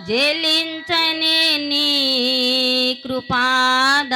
జలించనే నీ కృపాదరము.